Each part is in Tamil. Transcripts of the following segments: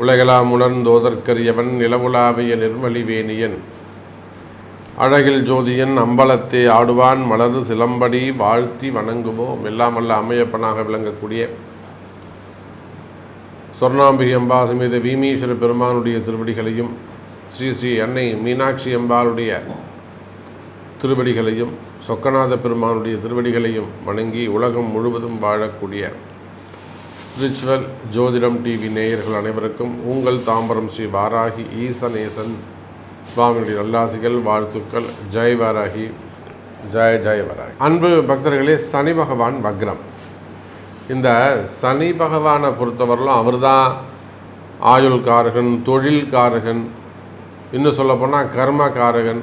உலகெலாம் உணர்ந்தோதற்கரியவன் நிலவுலாவிய நிர்மலிவேணியன். அழகில் ஜோதியன் அம்பலத்தை ஆடுவான் மலர் சிலம்படி வாழ்த்தி வணங்குவோம். எல்லாம் அல்ல விளங்கக்கூடிய சொர்ணாம்பிகை அம்பா சமேத வீமீஸ்வர பெருமானுடைய திருவடிகளையும் ஸ்ரீ ஸ்ரீ அன்னை மீனாட்சி அம்பாளுடைய திருவடிகளையும் சொக்கநாத பெருமானுடைய திருவடிகளையும் வணங்கி உலகம் முழுவதும் வாழக்கூடிய ஸ்பிரிச்சுவல் ஜோதிடம் டிவி நேயர்கள் அனைவருக்கும் உங்கள் தாம்பரம் ஸ்ரீ வாராகி ஈசநேசன் சுவாமியுடைய நல்லாசிகள் வாழ்த்துக்கள். ஜெய் வாராகி. ஜெய ஜெய வராகி. அன்பு பக்தர்களே சனி பகவான் வக்ரம். இந்த சனி பகவானை பொறுத்தவரையிலும் அவர் தான் ஆயுள்காரகன் தொழில்காரகன் இன்னும் சொல்லப்போனால் கர்மகாரகன்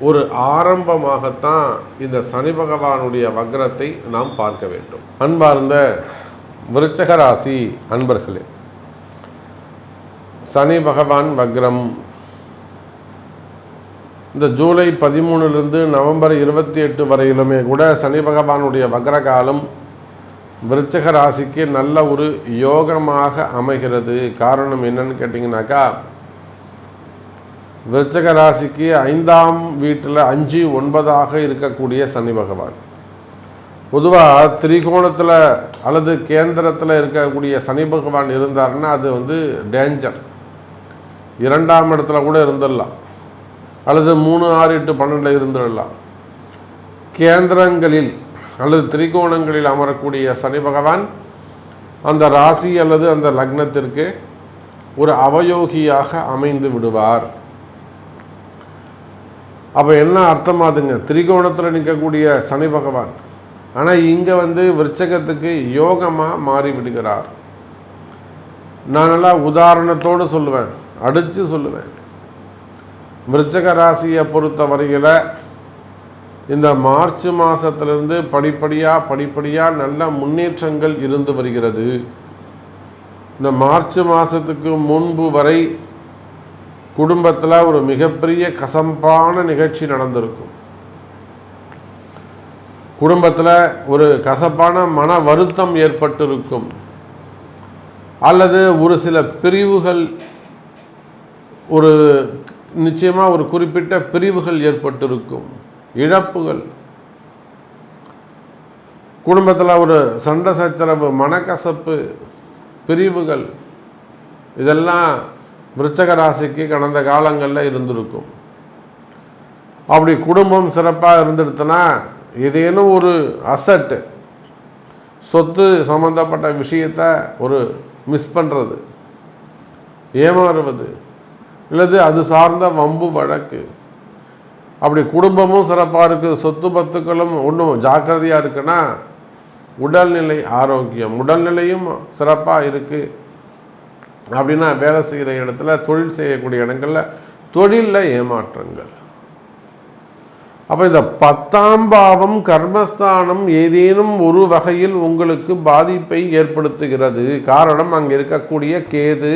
ஒரு ஆரம்பமாகத்தான் இந்த சனி பகவானுடைய வக்ரத்தை நாம் பார்க்க வேண்டும். அன்பார்ந்த விருச்சகராசி அன்பர்களே சனி பகவான் வக்ரம். இந்த ஜூலை பதிமூணுலேருந்து நவம்பர் இருபத்தி எட்டு வரையிலுமே கூட சனி பகவானுடைய வக்ர காலம் விருச்சக ராசிக்கு நல்ல ஒரு யோகமாக அமைகிறது. காரணம் என்னன்னு கேட்டிங்கனாக்கா விருச்சக ராசிக்கு ஐந்தாம் வீட்டில் அஞ்சு ஒன்பதாக இருக்கக்கூடிய சனி பகவான். பொதுவாக திரிகோணத்தில் அல்லது கேந்திரத்தில் இருக்கக்கூடிய சனி பகவான் இருந்தாருன்னா அது வந்து டேஞ்சர் இரண்டாம் இடத்துல கூட இருந்துடலாம். அல்லது மூணு ஆறு எட்டு பன்னெண்டில் இருந்துடலாம். கேந்திரங்களில் அல்லது திரிகோணங்களில் அமரக்கூடிய சனி பகவான் அந்த ராசி அல்லது அந்த லக்னத்திற்கு ஒரு அவயோகியாக அமைந்து விடுவார். அப்போ என்ன அர்த்தமாதுங்க? திரிகோணத்தில் நிற்கக்கூடிய சனி பகவான். ஆனால் இங்கே வந்து விருச்சகத்துக்கு யோகமாக மாறி விடுகிறார். நான் நல்லா உதாரணத்தோடு சொல்லுவேன். அடித்து சொல்லுவேன். விருச்சக ராசியை பொறுத்த வரையில் இந்த மார்ச் மாதத்துலேருந்து படிப்படியாக படிப்படியாக நல்ல முன்னேற்றங்கள் இருந்து வருகிறது. இந்த மார்ச் மாதத்துக்கு முன்பு வரை குடும்பத்தில் ஒரு மிகப்பெரிய கசப்பான நிகழ்ச்சி நடந்திருக்கும். குடும்பத்தில் ஒரு கசப்பான மன வருத்தம் ஏற்பட்டிருக்கும். அல்லது ஒரு சில பிரிவுகள் ஒரு நிச்சயமாக ஒரு குறிப்பிட்ட பிரிவுகள் ஏற்பட்டிருக்கும். இழப்புகள். குடும்பத்தில் ஒரு சண்டை சச்சரவு மனக்கசப்பு பிரிவுகள். இதெல்லாம் விருச்சக ராசிக்கு கடந்த காலங்களில் இருந்திருக்கும். அப்படி குடும்பம் சிறப்பாக இருந்துடுத்துனா ஏதேனும் ஒரு அசட்டு சொத்து சம்மந்தப்பட்ட விஷயத்த ஒரு மிஸ் பண்ணுறது ஏமாறுவது இல்லது அது சார்ந்த வம்பு வழக்கு. அப்படி குடும்பமும் சிறப்பாக இருக்குது சொத்து பத்துக்களும் ஒன்றும் ஜாக்கிரதையாக இருக்குன்னா உடல்நிலை ஆரோக்கியம் உடல்நிலையும் சிறப்பாக இருக்குது அப்படின்னா வேலை செய்கிற இடத்துல தொழில் செய்யக்கூடிய இடங்களில் தொழிலில் ஏமாற்றங்கள். அப்போ இந்த பத்தாம் பாவம் கர்மஸ்தானம் ஏதேனும் ஒரு வகையில் உங்களுக்கு பாதிப்பை ஏற்படுத்துகிறது. காரணம் அங்கே இருக்கக்கூடிய கேது.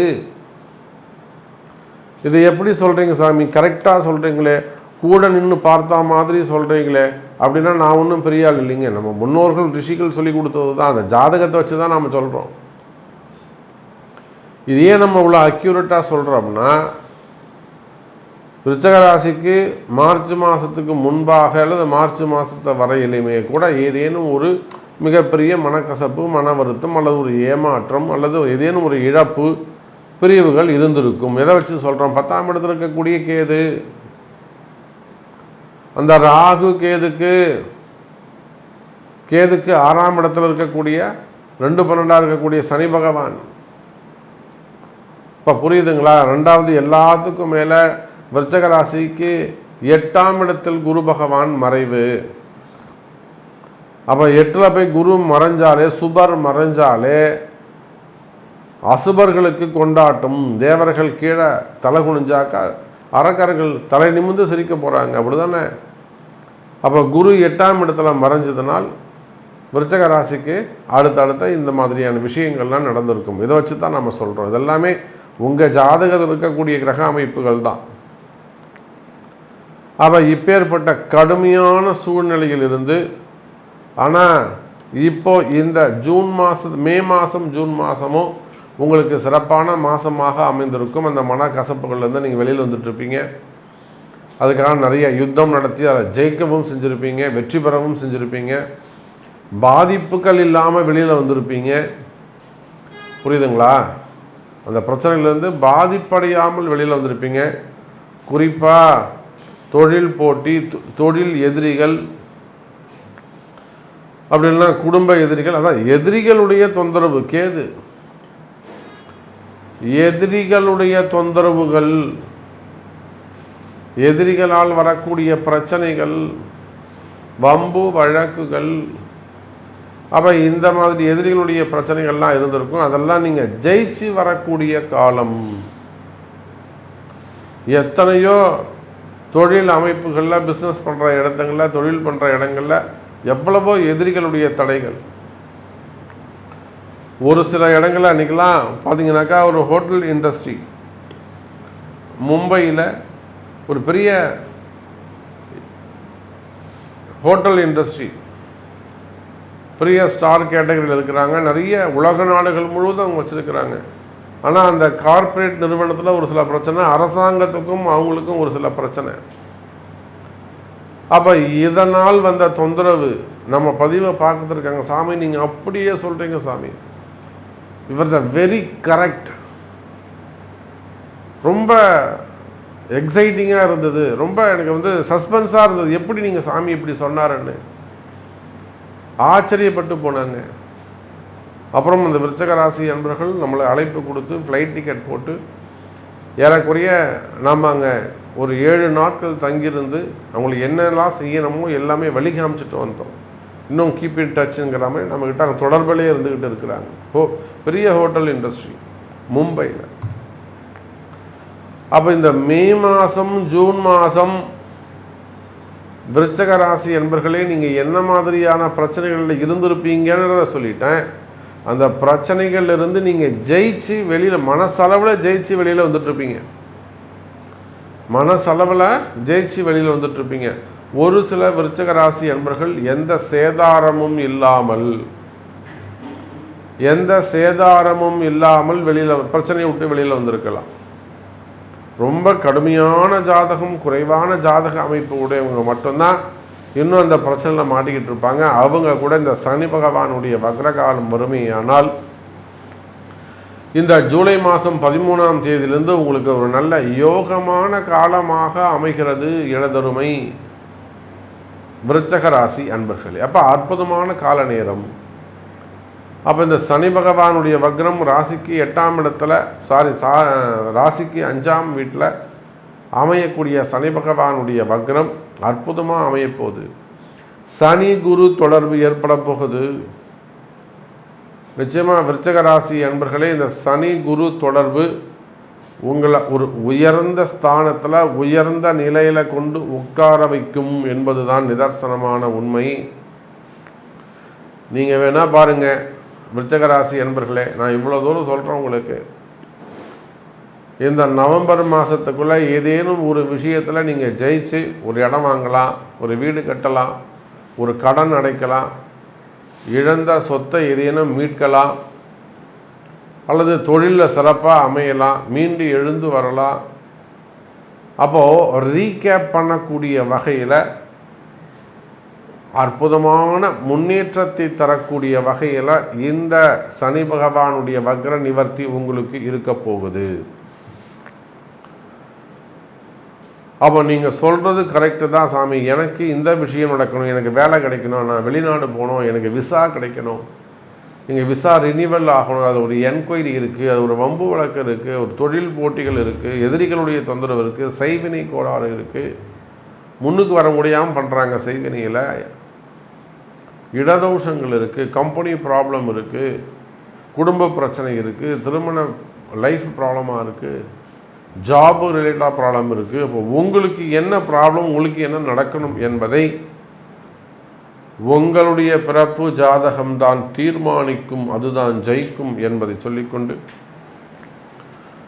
இது எப்படி சொல்கிறீங்க சாமி? கரெக்டாக சொல்கிறீங்களே கூட நின்று பார்த்தா மாதிரி சொல்கிறீங்களே அப்படின்னா நான் ஒன்றும் பெரிய ஆள் இல்லைங்க. நம்ம முன்னோர்கள் ரிஷிகள் சொல்லி கொடுத்தது தான் அந்த ஜாதகத்தை வச்சு தான் நாம் சொல்கிறோம் இது ஏன் நம்ம இவ்வளோ அக்யூரேட்டாக சொல்கிறோம்னா விருச்சக ராசிக்கு மார்ச் மாதத்துக்கு முன்பாக அல்லது மார்ச் மாதத்தை வரையிலுமே கூட ஏதேனும் ஒரு மிகப்பெரிய மனக்கசப்பு மன வருத்தம் அல்லது ஒரு ஏமாற்றம் அல்லது ஏதேனும் ஒரு இழப்பு பிரிவுகள் இருந்திருக்கும். எதை வச்சு சொல்கிறோம் பத்தாம் இடத்துல இருக்கக்கூடிய கேது. அந்த ராகு கேதுக்கு கேதுக்கு ஆறாம் இடத்துல இருக்கக்கூடிய ரெண்டு பன்னெண்டாக இருக்கக்கூடிய சனி பகவான். இப்போ புரியுதுங்களா? ரெண்டாவது எல்லாத்துக்கும் மேலே விருச்சக ராசிக்கு எட்டாம் இடத்தில் குரு பகவான் மறைவு. அப்போ எட்டில் போய் குரு மறைஞ்சாலே சுபர் மறைஞ்சாலே அசுபர்களுக்கு கொண்டாட்டம். தேவர்கள் கீழே தலை குனிஞ்சாக்கா அரக்கர்கள் தலை நிமிந்து சிரிக்க போகிறாங்க அப்படிதானே? அப்போ குரு எட்டாம் இடத்துல மறைஞ்சதுனால் விருச்சக ராசிக்கு அடுத்தடுத்த இந்த மாதிரியான விஷயங்கள்லாம் நடந்திருக்கும். இதை வச்சு தான் நம்ம சொல்கிறோம் இதெல்லாமே உங்கள் ஜாதகத்தில் இருக்கக்கூடிய கிரக அமைப்புகள் தான். அப்போ இப்பேற்பட்ட கடுமையான சூழ்நிலையில் இருந்து ஆனால் இப்போ இந்த ஜூன் மாதம் மே மாதம் ஜூன் மாதமும் உங்களுக்கு சிறப்பான மாதமாக அமைந்திருக்கும். அந்த மன கசப்புகள்லேருந்து நீங்கள் வெளியில் வந்துட்டுருப்பீங்க. அதுக்காக நிறைய யுத்தம் நடத்தி அதை ஜெயிக்கவும் செஞ்சுருப்பீங்க வெற்றி பெறவும் செஞ்சுருப்பீங்க. பாதிப்புகள் இல்லாமல் வெளியில் வந்திருப்பீங்க. புரியுதுங்களா? அந்த பிரச்சனையிலேருந்து பாதிப்படையாமல் வெளியில் வந்திருப்பீங்க. குறிப்பாக தொழில் போட்டி தொ- தொழில் எதிரிகள் அப்படின்னா குடும்ப எதிரிகள் அதான் எதிரிகளுடைய தொந்தரவு கேது. எதிரிகளுடைய தொந்தரவுகள் எதிரிகளால் வரக்கூடிய பிரச்சனைகள் வம்பு வழக்குகள் அப்போ இந்த மாதிரி எதிரிகளுடைய பிரச்சனைகள்லாம் இருந்திருக்கும். அதெல்லாம் நீங்கள் ஜெயிச்சு வரக்கூடிய காலம். எத்தனையோ தொழில் அமைப்புகளில் பிஸ்னஸ் பண்ணுற இடத்துங்களில் தொழில் பண்ணுற இடங்களில் எவ்வளவோ எதிரிகளுடைய தடைகள். ஒரு சில இடங்களில் அன்றைக்கெலாம் பார்த்தீங்கன்னாக்கா ஒரு ஹோட்டல் இண்டஸ்ட்ரி மும்பையில் ஒரு பெரிய ஹோட்டல் இண்டஸ்ட்ரி பெரிய ஸ்டார் கேட்டகரியில் இருக்கிறாங்க. நிறைய உலக நாடுகள் முழுவதும் அவங்க வச்சுருக்கிறாங்க. ஆனால் அந்த கார்ப்பரேட் நிறுவனத்தில் ஒரு சில பிரச்சனை அரசாங்கத்துக்கும் அவங்களுக்கும் ஒரு சில பிரச்சனை. அப்போ இதனால் வந்த தொந்தரவு நம்ம பதிவை பார்த்துருக்காங்க சாமி நீங்கள் அப்படியே சொல்கிறீங்க சாமி. இவர் த வெரி கரெக்ட் ரொம்ப எக்ஸைட்டிங்காக இருந்தது. ரொம்ப எனக்கு வந்து சஸ்பென்ஸாக இருந்தது. எப்படி நீங்கள் சாமி இப்படி சொன்னாருன்னு. ஆச்சரியப்பட்டு போனாங்க. அப்புறம் அந்த விருச்சக ராசி அன்பர்கள் நம்மளை அழைப்பு கொடுத்து ஃப்ளைட் டிக்கெட் போட்டு ஏறக்குறைய நாம் அங்கே ஒரு ஏழு நாட்கள் தங்கியிருந்து அவங்களுக்கு என்னெல்லாம் செய்யணுமோ எல்லாமே வழி காமிச்சிட்டு வந்தோம். இன்னும் கீப் இன் டச்சுங்கிற மாதிரி நம்மக்கிட்ட அங்கே தொடர்பிலே இருந்துக்கிட்டு இருக்கிறாங்க. ஹோ பெரிய ஹோட்டல் இண்டஸ்ட்ரி மும்பையில். அப்போ இந்த மே மாதம் ஜூன் மாதம் விருச்சக ராசி என்பர்களே நீங்கள் என்ன மாதிரியான பிரச்சனைகளில் இருந்திருப்பீங்கன்றத சொல்லிட்டேன். அந்த பிரச்சனைகள்ல இருந்து நீங்கள் ஜெயிச்சு வெளியில் மனசளவில் ஜெயிச்சு வெளியில் வந்துட்டுருப்பீங்க. மனசளவில் ஜெயிச்சு வெளியில் வந்துட்டுருப்பீங்க. ஒரு சில விருச்சக ராசி என்பர்கள் எந்த சேதாரமும் இல்லாமல் எந்த சேதாரமும் இல்லாமல் வெளியில் பிரச்சனையை விட்டு வெளியில் வந்திருக்கலாம். ரொம்ப கடுமையான ஜாதகம் குறைவான ஜாதக அமைப்பு உடையவங்க மட்டும்தான் இன்னும் அந்த பிரச்சனையில் மாட்டிக்கிட்டு இருப்பாங்க. அவங்க கூட இந்த சனி பகவானுடைய வக்ரகாலம் வறுமையானால் இந்த ஜூலை மாதம் பதிமூணாம் தேதியிலிருந்து உங்களுக்கு ஒரு நல்ல யோகமான காலமாக அமைகிறது இடதருமை விருச்சக ராசி அன்பர்களே. அப்போ அற்புதமான கால நேரம். அப்போ இந்த சனி பகவானுடைய வக்ரம் ராசிக்கு எட்டாம் இடத்துல சாரி சா ராசிக்கு அஞ்சாம் வீட்டில் அமையக்கூடிய சனி பகவானுடைய வக்ரம் அற்புதமாக அமையப்போகுது. சனி குரு தொடர்பு ஏற்பட போகுது. நிச்சயமாக விருச்சக ராசி அன்பர்களே இந்த சனி குரு தொடர்பு உங்களை ஒரு உயர்ந்த ஸ்தானத்தில் உயர்ந்த நிலையில் கொண்டு உட்கார வைக்கும் என்பதுதான் நிதர்சனமான உண்மை. நீங்கள் வேணால் பாருங்கள் விருச்சக ராசி நான் இவ்வளோ தூரம் சொல்கிறேன் உங்களுக்கு. இந்த நவம்பர் மாதத்துக்குள்ளே ஏதேனும் ஒரு விஷயத்தில் நீங்கள் ஜெயிச்சு ஒரு இடம் வாங்கலாம் ஒரு வீடு கட்டலாம் ஒரு கடன் அடைக்கலாம் இழந்த சொத்தை ஏதேனும் மீட்கலாம் அல்லது தொழிலில் சிறப்பாக அமையலாம் மீண்டு எழுந்து வரலாம். அப்போது ரீகேப் பண்ணக்கூடிய வகையில் அற்புதமான முன்னேற்றத்தை தரக்கூடிய வகையில் இந்த சனி பகவானுடைய வக்ர நிவர்த்தி உங்களுக்கு இருக்க போகுது. அப்போ நீங்கள் சொல்கிறது கரெக்டு தான் சாமி. எனக்கு இந்த விஷயம் நடக்கணும் எனக்கு வேலை கிடைக்கணும் நான் வெளிநாடு போகணும் எனக்கு விசா கிடைக்கணும். இங்கே விசா ரினிவல் ஆகணும் அது ஒரு என்கொயரி இருக்குது அது ஒரு வம்பு வழக்கு இருக்குது ஒரு தொழில் போட்டிகள் இருக்குது எதிரிகளுடைய தொந்தரவு இருக்குது செய்வினை கோளாறு இருக்குது முன்னுக்கு வர முடியாமல் பண்ணுறாங்க செய்வினையில் இடதோஷங்கள் இருக்குது கம்பெனி ப்ராப்ளம் இருக்குது குடும்ப பிரச்சனை இருக்குது திருமண லைஃப் ப்ராப்ளமாக இருக்குது ஜாபு ரிலேட்டாக ப்ராப்ளம் இருக்குது அப்போ உங்களுக்கு என்ன ப்ராப்ளம் உங்களுக்கு என்ன நடக்கணும் என்பதை உங்களுடைய பிறப்பு ஜாதகம்தான் தீர்மானிக்கும் அதுதான் ஜெயிக்கும் என்பதை சொல்லிக்கொண்டு